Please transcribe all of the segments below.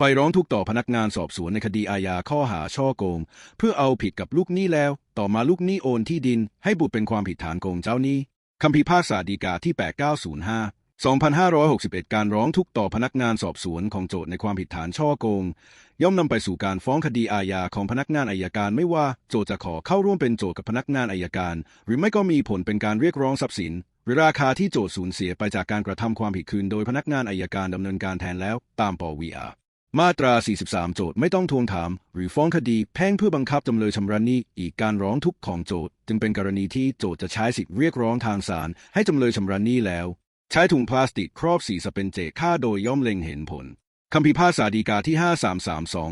ไปร้องทุกข์ต่อพนักงานสอบสวนในคดีอาญาข้อหาช่อโกง เพื่อเอาผิดกับลูกหนี้แล้ว ต่อมาลูกหนี้โอนที่ดิน ให้บุตรเป็นความผิดฐานโกงเจ้าหนี้คำพิพากษาฎีกาที่ 8905 2561 การร้องทุกข์ต่อพนักงานสอบสวนของโจทย์ในความผิดฐานช่อโกง ย่อมนำไปสู่การฟ้องคดีอาญาของพนักงานอายการไม่ว่าโจทย์จะขอเข้าร่วมเป็นโจทย์กับพนักงานอายการ หรือไม่ก็มีผลเป็นการเรียกร้องทรัพย์สิน หรือราคาที่โจทย์สูญเสียไปจากการกระทำความผิดคืน โดยพนักงานอายการดำเนินการแทนแล้วตามปวีอา มาตรา 43 โจทย์ไม่ต้องทวงถาม หรือฟ้องคดีแพ่งเพื่อบังคับจำเลยชำระหนี้อีกการร้องทุกข์ของโจทย์จึงเป็นกรณีที่โจทย์จะใช้สิทธิเรียกร้องทางศาลให้จำเลยชำระหนี้แล้ว ใช้ถุงพลาสติกครอบสีสเปนเจค่าโดยย่อมเล็งเห็นผล คำพิพากษาฎีกาที่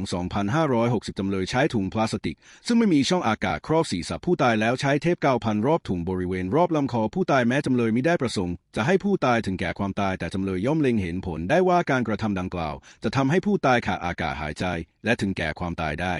5332 2560 จำเลยใช้ถุงพลาสติก ซึ่งไม่มีช่องอากาศครอบศีรษะผู้ตายแล้วใช้เทปกาวพันรอบถุงบริเวณรอบลำคอผู้ตายแม้จำเลยไม่ได้ประสงค์ จะให้ผู้ตายถึงแก่ความตายแต่จำเลยย่อมเล็งเห็นผลได้ว่าการกระทำดังกล่าว จะทำให้ผู้ตายขาดอากาศหายใจ และถึงแก่ความตายได้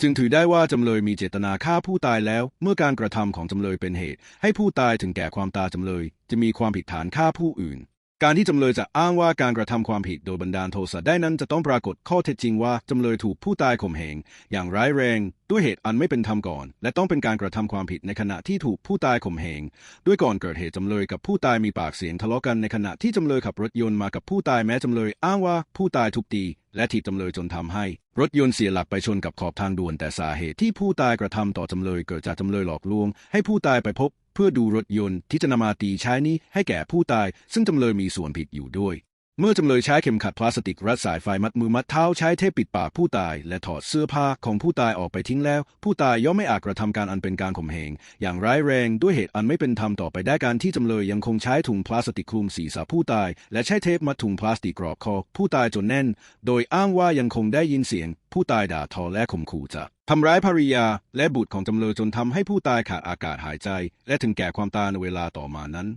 จึงถือได้ว่าจำเลยมีเจตนาฆ่าผู้ตายแล้ว เมื่อการกระทำของจำเลยเป็นเหตุ ให้ผู้ตายถึงแก่ความตายจำเลย จะมีความผิดฐานฆ่าผู้อื่น การที่จำเลยจะอ้างว่าการกระทำความผิดโดยบันดาลโทสะได้นั้นจะต้องปรากฏข้อเท็จจริงว่าจำเลยถูกผู้ตายข่มเหงอย่างร้ายแรง ด้วยเหตุอันไม่เป็นธรรมก่อน และต้องเป็นการกระทำความผิดในขณะที่ถูกผู้ตายข่มเหงด้วยก่อนเกิดเหตุจำเลยกับผู้ตายมีปากเสียงทะเลาะกันในขณะที่จำเลยขับรถยนต์มากับผู้ตายแม้จำเลยอ้างว่าผู้ตายทุบตีและถีบจำเลยจนทำให้ รถยนต์เสียหลักไปชนกับขอบทางด่วนแต่สาเหตุที่ผู้ตายกระทำต่อจำเลยเกิดจากจำเลยหลอกลวง ให้ผู้ตายไปพบ เพื่อดูรถยนต์ที่จะนำมาตีใช้นี้ให้แก่ผู้ตาย ซึ่งจำเลยมีส่วนผิดอยู่ด้วย เมื่อจำเลยใช้เข็มขัดพลาสติกรัดสายไฟมัดมือมัดเท้าใช้เทปปิดปากผู้ตาย และถอดเสื้อผ้าของผู้ตายออกไปทิ้งแล้ว ผู้ตายย่อมไม่อาจกระทำการอันเป็นการข่มเหงอย่างร้ายแรงด้วยเหตุอันไม่เป็นธรรมต่อไปได้การที่จำเลยยังคงใช้ถุงพลาสติกคลุมศีรษะผู้ตาย และใช้เทปมัดถุงพลาสติกกรอบคอผู้ตายจนแน่น โดยอ้างว่ายังคงได้ยินเสียง ผู้ตายด่าทอและข่มขู่จะทำร้ายภริยา และบุตรของจำเลยจนทำให้ผู้ตายขาดอากาศหายใจ และถึงแก่ความตายในเวลาต่อมานั้น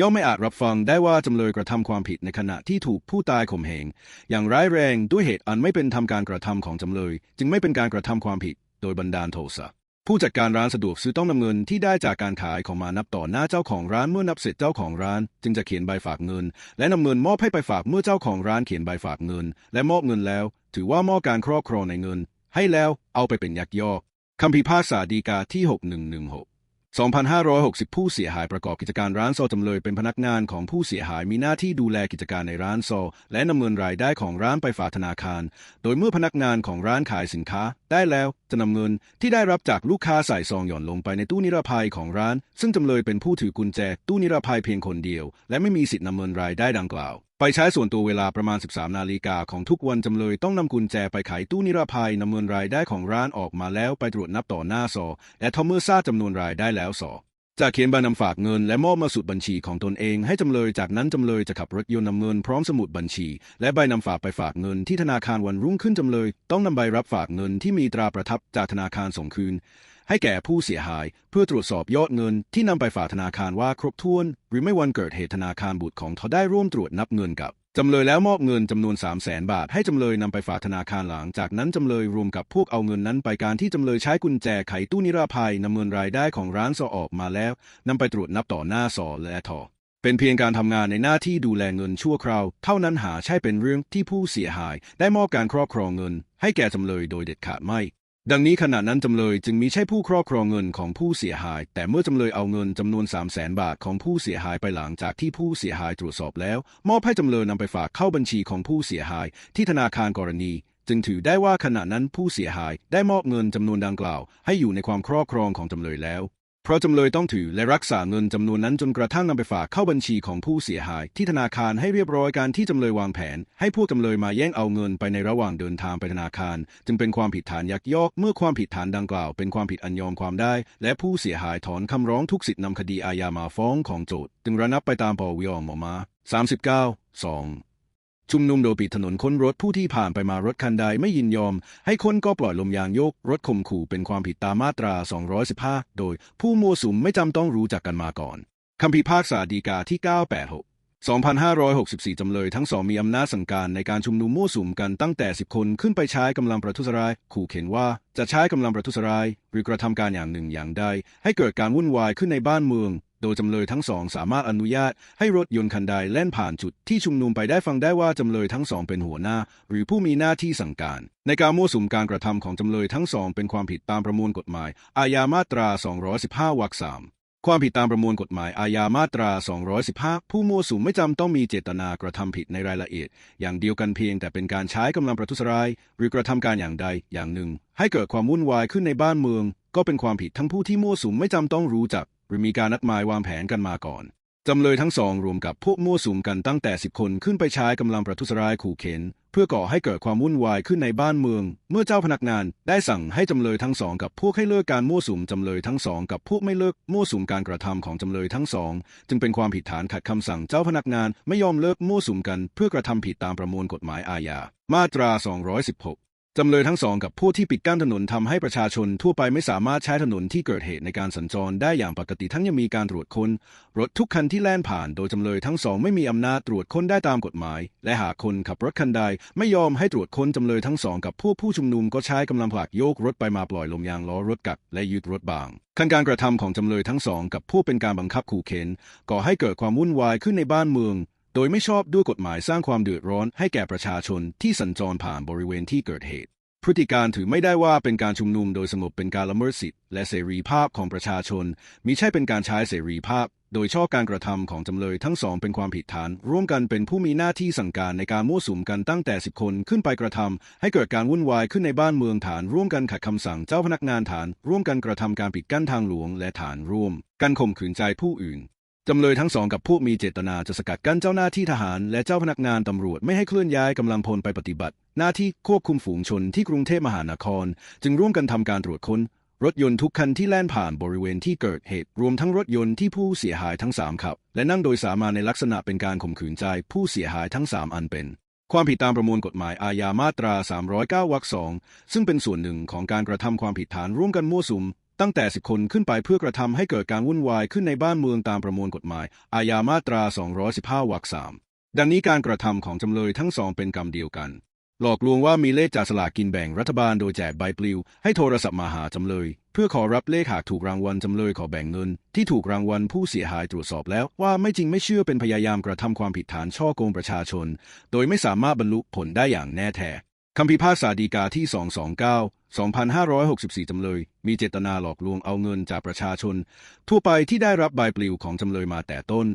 ย่อมไม่อาจรับฟังได้ว่าจำเลยกระทำความผิดในขณะที่ถูกผู้ตายข่มเหงอย่างร้ายแรงด้วยเหตุอันไม่เป็นทำการกระทำของจำเลย จึงไม่เป็นการกระทำความผิดโดยบันดาลโทสะผู้จัดการร้านสะดวกซื้อต้องนำเงินที่ได้จากการขายของมานับต่อหน้าเจ้าของร้านเมื่อนับเสร็จเจ้าของร้าน จึงจะเขียนใบฝากเงิน และนำเงินมอบให้ไปฝากเมื่อเจ้าของร้านเขียนใบฝากเงิน และมอบเงินแล้ว ถือว่ามอบการครอบครองในเงิน ให้แล้วเอาไปเป็นยักยอกคำพิพากษาฎีกาที่ 6116 2560 ผู้เสียหายประกอบกิจการร้านโซจำเลยเป็นพนักงานของผู้เสียหายมีหน้าที่ดูแลกิจการในร้านโซ และนำเงินรายได้ของร้านไปฝากธนาคาร โดยเมื่อพนักงานของร้านขายสินค้า ได้แล้วจะนำเงินที่ได้รับจากลูกค้าใส่ซองหย่อนลงไปในตู้นิรภัยของร้าน ซึ่งจำเลยเป็นผู้ถือกุญแจตู้นิรภัยเพียงคนเดียว และไม่มีสิทธินำเงินรายได้ดังกล่าว ไปใช้ส่วนตัวเวลาประมาณ 13 นาฬิกาของทุกวันจำเลยต้องนำกุญแจไปไขตู้นิรภัยนำเงินรายได้ของร้านออกมาแล้วไปตรวจนับต่อหน้าซอและทอมเมื่อทราบจำนวนรายได้แล้วซอจะเขียนใบนำฝากเงินและมอบมาสุดบัญชีของตนเองให้จำเลยจากนั้นจำเลยจะขับรถยนต์นำเงินพร้อมสมุดบัญชี และใบนำฝากไปฝากเงินที่ธนาคารวันรุ่งขึ้นจำเลย ต้องนำใบรับฝากเงินที่มีตราประทับจากธนาคารส่งคืน ให้แก่ผู้เสียหาย เพื่อตรวจสอบยอดเงินที่นำไปฝากธนาคารว่าครบถ้วน หรือไม่วันเกิดเหตุธนาคารบุตรของเขาได้ร่วมตรวจนับเงินกับจำเลยแล้วมอบเงินจำนวน 3 0 0แสนบาท ให้จำเลยนำไปฝากธนาคารหลังจากนั้นจำเลยรวมกับพวกเอาเงินนั้นไปการที่จำเลยใช้กุญแจไขตู้นิรภัยนำเงินรายได้ของร้านซอออกมาแล้วนำไปตรวจนับต่อหน้าซอและทอเป็นเพียงการทำงานในหน้าที่ดูแลเงินชั่วคราว เท่านั้นหาใช่เป็นเรื่องที่ผู้เสียหาย ได้มอบการครอบครองเงิน ให้แก่จำเลยโดยเด็ดขาดไม่ ดังนี้ขณะนั้นจำเลยจึงมีใช่ผู้ครอบครองเงินของผู้เสียหาย แต่เมื่อจำเลยเอาเงินจำนวน 3 0 0แสนบาทของผู้เสียหายไปหลังจากที่ผู้เสียหายตรวจสอบแล้ว มอบให้จำเลยนำไปฝากเข้าบัญชีของผู้เสียหาย ที่ธนาคารกรณี จึงถือได้ว่าขณะนั้นผู้เสียหายได้มอบเงินจำนวนดังกล่าว ให้อยู่ในความครอบครองของจำเลยแล้ว เพราะจำเลยต้องถือและรักษาเงินจำนวนนั้นจนกระทั่งนำไปฝากเข้าบัญชีของผู้เสียหาย ที่ธนาคารให้เรียบร้อยการที่จำเลยวางแผน ให้พวกจำเลยมาแย่งเอาเงินไปในระหว่างเดินทางไปธนาคาร จึงเป็นความผิดฐานยักยอก เมื่อความผิดฐานดังกล่าว เป็นความผิดอันยอมความได้ และผู้เสียหายถอนคำร้องทุกสิทธินำคดีอาญามาฟ้องของโจทก์จึงระนับไปตามปวิอมมา39 2 ชุมนุมโดยปิดถนนค้นรถผู้ที่ผ่านไปมารถคันใดไม่ยินยอม ให้คนก็ปล่อยลมยางโยก รถข่มขู่เป็นความผิดตามมาตรา 215 โดยผู้มั่วสุมไม่จำต้องรู้จักกันมาก่อนคำพิพากษาฎีกาที่ 986 2564 จำเลยทั้งสองมีอำนาจสั่งการในการชุมนุมมั่วสุมกันตั้งแต่ 10 คนขึ้นไปใช้กำลังประทุษร้าย ขู่เข็นว่าจะใช้กำลังประทุษร้าย หรือกระทำการอย่างหนึ่งอย่างใด ให้เกิดการวุ่นวายขึ้นในบ้านเมือง โดยจำเลยทั้งสองสามารถอนุญาตให้รถยนต์คันใดแล่นผ่านจุดที่ชุมนุมไปได้ฟังได้ว่าจำเลยทั้งสองเป็นหัวหน้า หรือผู้มีหน้าที่สั่งการ ในการมั่วสุมการกระทำของจำเลยทั้งสองเป็นความผิดตามประมวลกฎหมาย อาญามาตรา 215 วรรคสามความผิดตามประมวลกฎหมายอาญามาตรา 215 ผู้มั่วสุมไม่จำต้องมีเจตนากระทำผิดในรายละเอียด อย่างเดียวกันเพียงแต่เป็นการใช้กำลังประทุษร้าย หรือกระทำการอย่างใดอย่างหนึ่ง ให้เกิดความวุ่นวายขึ้นในบ้านเมือง ก็เป็นความผิดทั้งผู้ที่มั่วสุมไม่จำต้องรู้จัก หรือมีการนัดหมายวางแผนกันมาก่อนจำเลยทั้งสองรวมกับพวกมั่วสุมกันตั้งแต่10คนขึ้นไปใช้กำลังประทุษร้ายขู่เข็น เพื่อก่อให้เกิดความวุ่นวายขึ้นในบ้านเมือง เมื่อเจ้าพนักงานได้สั่งให้จำเลยทั้งสองกับพวกให้เลิกการมั่วสุมจำเลยทั้งสองกับพวกไม่เลิกมั่วสุมการกระทำของจำเลยทั้งสอง จึงเป็นความผิดฐานขัดคำสั่งเจ้าพนักงานไม่ยอมเลิกมั่วสุมกัน เพื่อกระทำผิดตามประมวลกฎหมายอาญามาตรา 216 จำเลยทั้งสองกับผู้ที่ปิดกั้นถนนทำให้ประชาชนทั่วไปไม่สามารถใช้ถนนที่เกิดเหตุในการสัญจรได้อย่างปกติทั้งยังมีการตรวจค้น รถทุกคันที่แล่นผ่านโดยจำเลยทั้งสองไม่มีอำนาจตรวจค้นได้ตามกฎหมาย และหากคนขับรถคันใดไม่ยอมให้ตรวจค้นจำเลยทั้งสองกับพวกผู้ชุมนุมก็ใช้กำลังผลักโยกรถไปมาปล่อยลมยางล้อรถกักและยึดรถบางขั้นการกระทำของจำเลยทั้งสองกับผู้เป็นการบังคับขู่เข็นก่อให้เกิดความวุ่นวายขึ้นในบ้านเมือง โดยไม่ชอบด้วยกฎหมายสร้างความเดือดร้อนให้แก่ประชาชนที่สัญจรผ่านบริเวณที่เกิดเหตุ พฤติการถือไม่ได้ว่าเป็นการชุมนุมโดยสงบเป็นการละเมิดสิทธิและเสรีภาพของประชาชนมิใช่เป็นการใช้เสรีภาพ โดยช่อการกระทำของจำเลยทั้งสองเป็นความผิดฐาน ร่วมกันเป็นผู้มีหน้าที่สั่งการในการมั่วสุมกันตั้งแต่ 10 คนขึ้นไปกระทำให้เกิดการวุ่นวายขึ้นในบ้านเมืองฐาน ร่วมกันขัดคำสั่งเจ้าพนักงานฐาน ร่วมกันกระทำการปิดกั้นทางหลวงและฐานร่วมกันข่มขืนใจผู้อื่น จำเลยทั้งสองกับพวกมีเจตนาจะสกัดกั้นเจ้าหน้าที่ทหารและเจ้าพนักงานตำรวจไม่ให้เคลื่อนย้ายกำลังพลไปปฏิบัติ หน้าที่ควบคุมฝูงชนที่กรุงเทพมหานคร จึงร่วมกันทำการตรวจค้น รถยนต์ทุกคันที่แล่นผ่านบริเวณที่เกิดเหตุ รวมทั้งรถยนต์ที่ผู้เสียหายทั้งสามขับ และนั่งโดยสามาในลักษณะเป็นการข่มขืนใจผู้เสียหายทั้งสามอันเป็น ความผิดตามประมวลกฎหมายอาญามาตรา 309วรรคสองซึ่งเป็นส่วนหนึ่งของการกระทำความผิดฐานร่วมกันมั่วสุม ตั้งแต่ 10 คนขึ้นไปเพื่อกระทำให้เกิดการวุ่นวายขึ้นในบ้านเมืองตามประมวลกฎหมาย อาญามาตรา 215 วรรคสามดังนี้การกระทำของจำเลยทั้งสองเป็นกรรมเดียวกัน หลอกลวงว่ามีเลขจากสลากกินแบ่งรัฐบาลโดยแจกใบปลิว ให้โทรศัพท์มาหาจำเลย เพื่อขอรับเลขหากถูกรางวัลจำเลยขอแบ่งเงิน ที่ถูกรางวัลผู้เสียหายตรวจสอบแล้วว่าไม่จริงไม่เชื่อเป็นพยายามกระทำความผิดฐานช่อโกงประชาชน โดยไม่สามารถบรรลุผลได้อย่างแน่แท้ คำพิพากษาฎีกาที่ 229 2564 จำเลย มีเจตนาหลอกลวงเอาเงินจากประชาชน ทั่วไปที่ได้รับใบปลิวของจำเลยมาแต่ต้น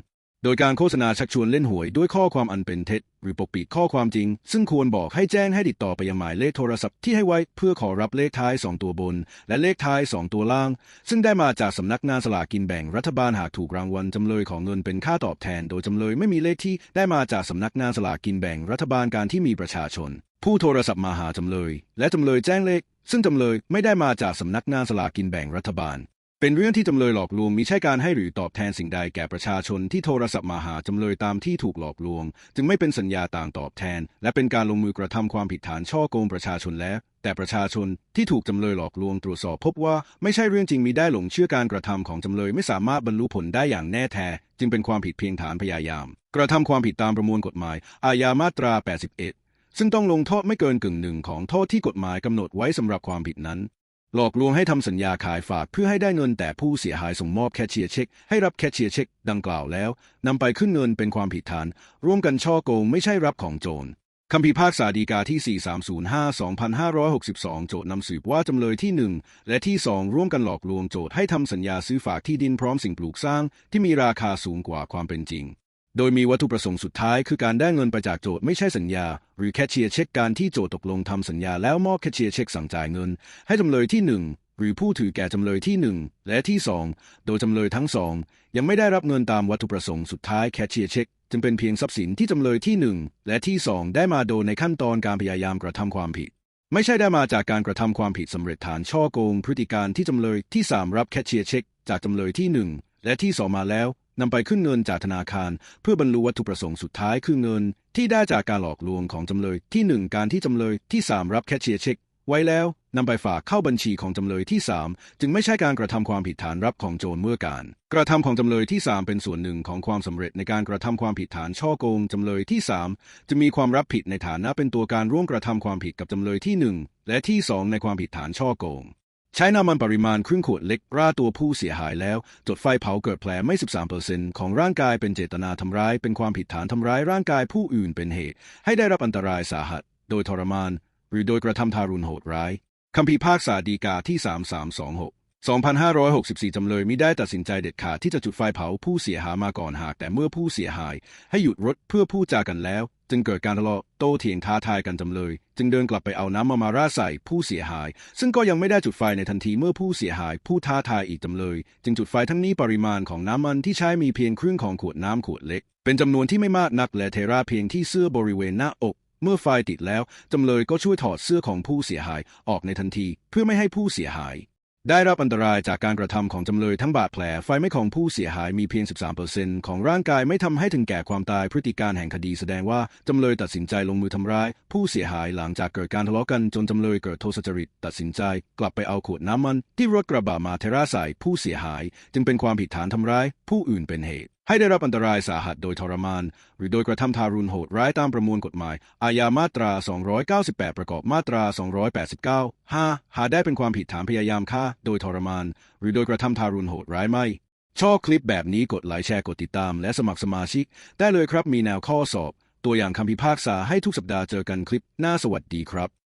โดยการโฆษณาชักชวนเล่นหวยด้วยข้อความอันเป็นเท็จ หรือปกปิดข้อความจริง ซึ่งควรบอกให้แจ้งให้ติดต่อไปยังหมายเลขโทรศัพท์ที่ให้ไว้เพื่อขอรับเลขท้าย 2 ตัวบน และเลขท้าย 2 ตัวล่าง ซึ่งได้มาจากสำนักงานสลากกินแบ่งรัฐบาลหากถูกรางวัลจำเลยของเงินเป็นค่าตอบแทน โดยจำเลยไม่มีเลขที่ได้มาจากสำนักงานสลากกินแบ่งรัฐบาลการที่มีประชาชน ผู้โทรศัพท์มาหาจำเลย และจำเลยแจ้งเลข ซึ่งจำเลยไม่ได้มาจากสำนักงานสลากกินแบ่งรัฐบาล เป็นเรื่องที่จำเลยหลอกลวงมิใช่การให้หรือตอบแทนสิ่งใดแก่ประชาชนที่โทรศัพท์มาหาจำเลยตามที่ถูกหลอกลวง จึงไม่เป็นสัญญาต่างตอบแทน และเป็นการลงมือกระทำความผิดฐานช่อโกงประชาชนแล้วแต่ประชาชนที่ถูกจำเลยหลอกลวงตรวจสอบพบว่าไม่ใช่เรื่องจริงมีได้หลงเชื่อการกระทำของจำเลยไม่สามารถบรรลุผลได้อย่างแน่แท้ จึงเป็นความผิดเพียงฐานพยายาม กระทำความผิดตามประมวลกฎหมาย อาญามาตรา 81 ซึ่งต้องลงโทษไม่เกินกึ่งหนึ่งของโทษที่กฎหมายกำหนดไว้สำหรับความผิดนั้น หลอกลวงให้ทำสัญญาขายฝากเพื่อให้ได้เงินแต่ผู้เสียหายส่งมอบแคชเชียร์เช็คให้รับแคชเชียร์เช็คดังกล่าวแล้วนำไปขึ้นเงินเป็นความผิดฐาน ร่วมกันช่อโกงไม่ใช่รับของโจรคำพิพากษาฎีกาที่ 4305-2562 โจทย์นำสืบว่าจำเลยที่ 1 และที่ 2 ร่วมกันหลอกลวงโจทย์ให้ทำสัญญาซื้อฝากที่ดินพร้อมสิ่งปลูกสร้างที่มีราคาสูงกว่าความเป็นจริง โดยมีวัตถุประสงค์สุดท้ายคือการได้เงินไปจากโจทย์ไม่ใช่สัญญา หรือแคชเชียร์เช็คการที่โจทย์ตกลงทำสัญญาแล้วมอบแคชเชียร์เช็คสั่งจ่ายเงิน ให้จำเลยที่ 1 หรือผู้ถือแก่จำเลยที่ 1 และที่ 2 โดยจำเลยทั้งสองยังไม่ได้รับเงินตามวัตถุประสงค์สุดท้ายแคชเชียร์เช็คจึงเป็นเพียงทรัพย์สินที่จำเลยที่ 1 และที่ 2 ได้มาโดยในขั้นตอนการพยายามกระทำความผิด ไม่ใช่ได้มาจากการกระทำความผิดสำเร็จฐานช่อโกงพฤติการที่จำเลยที่ 3 รับแคชเชียร์เช็คจากจำเลยที่ 1 และที่ 2 มาแล้ว นำไปขึ้นเงินจากธนาคาร เพื่อบรรลุวัตถุประสงค์สุดท้ายคือเงิน ที่ได้จากการหลอกลวงของจำเลยที่ 1 การที่จำเลยที่ 3 รับแคชเชียร์เช็ค ไว้แล้วนำไปฝากเข้าบัญชีของจำเลยที่ 3 จึงไม่ใช่การกระทำความผิดฐานรับของโจรเมื่อการ กระทำของจำเลยที่ 3 เป็นส่วนหนึ่งของความสำเร็จในการกระทำความผิดฐานช่อโกงจำเลยที่ 3 จะมีความรับผิดในฐานะเป็นตัวการร่วมกระทำความผิดกับจำเลยที่ 1 และที่ 2 ในความผิดฐานช่อโกง ใช้น้ำมันปริมาณครึ่งขวดเล็กราดตัวผู้เสียหายแล้ว จดไฟเผาเกิดแผลไม่13%ของร่างกายเป็นเจตนาทำร้าย เป็นความผิดฐานทำร้ายร่างกายผู้อื่นเป็นเหตุ ให้ได้รับอันตรายสาหัส โดยทรมาน หรือโดยกระทำทารุณโหดร้ายคำพิพากษาดีกาที่ 3326 2564 จำเลยมิได้ตัดสินใจเด็ดขาดที่จะจุดไฟเผาผู้เสียหายมาก่อนหาก แต่เมื่อผู้เสียหาย ให้หยุดรถเพื่อพูดจากันแล้ว จึงเกิดการทะเลาะโต้เถียงท้าทายกันจำเลย จึงเดินกลับไปเอาน้ำมามาราดใส่ผู้เสียหาย ซึ่งก็ยังไม่ได้จุดไฟในทันทีเมื่อผู้เสียหายผู้ท้าทายอีกจำเลย จึงจุดไฟทั้งนี้ปริมาณของน้ำมันที่ใช้มีเพียงครึ่งของขวดน้ำขวดเล็ก เป็นจำนวนที่ไม่มากนักและเทราเพียงที่เสื้อบริเวณหน้าอกเมื่อไฟติดแล้วจำเลยก็ช่วยถอดเสื้อของผู้เสียหายออกในทันที เพื่อไม่ให้ผู้เสียหาย ได้รับอันตรายจากการกระทำของจำเลยทั้งบาดแผล ไฟไหม้ของผู้เสียหายมีเพียง 13%ของร่างกายไม่ทำให้ถึงแก่ความตายพฤติการแห่งคดีแสดงว่า จำเลยตัดสินใจลงมือทำร้าย ผู้เสียหายหลังจากเกิดการทะเลาะกันจนจำเลยเกิดโทสะจริต ตัดสินใจ กลับไปเอาขวดน้ำมัน ที่รถกระบะมาเทราใส่ผู้เสียหาย จึงเป็นความผิดฐานทำร้าย ผู้อื่นเป็นเหตุให้ได้รับอันตรายสาหัสโดยทรมาน หรือโดยกระทำทารุณโหดร้ายตามประมวลกฎหมาย อาญามาตรา 298 ประกอบมาตรา 289 5 หาได้เป็นความผิดฐานพยายามฆ่า โดยทรมาน หรือโดยกระทำทารุณโหดร้ายไม่ ชอบคลิปแบบนี้กดไลค์แชร์กดติดตาม และสมัครสมาชิก ได้เลยครับมีแนวข้อสอบ ตัวอย่างคำพิพากษาให้ทุกสัปดาห์เจอกันคลิปหน้าสวัสดีครับ